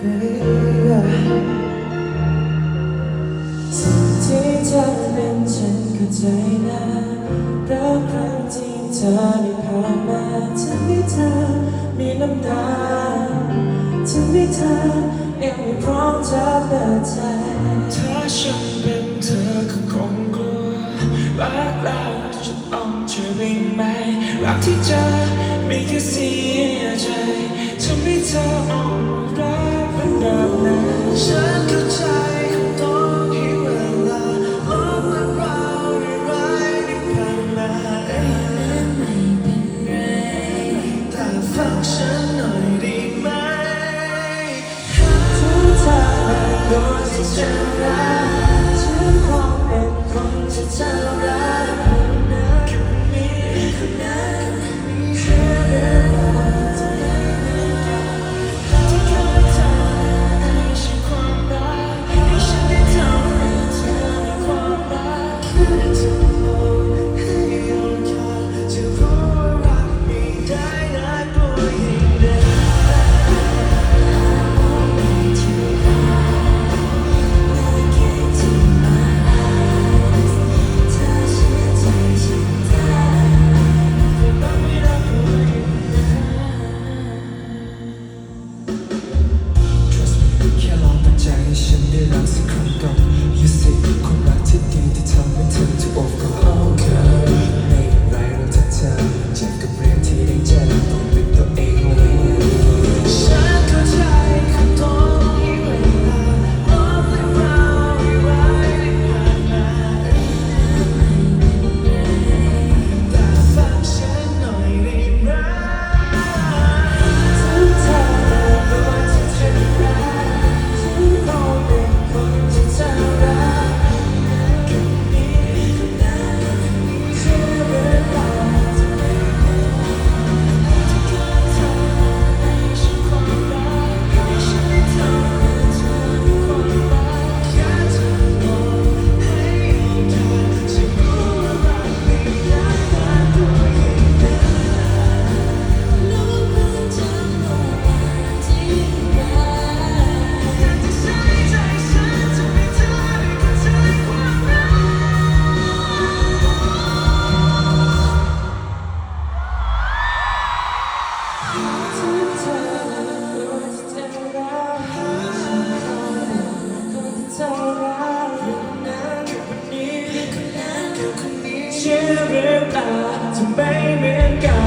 ที่เธเป็นฉันเข้ใจนะรักครั้งที่เธอได้ผ่านมาฉันมีเธอมีน้ำตาฉันมีเธอยังไม่พร้อมจะเปิดใจถ้าฉันเป็นเธอก็คงกลัวรักเราจะต้องเะได้ไหมรักที่จอไม่แค่เสียใจฉันไม่เธอออน Yours is your life. ไม่เหมือนเก่า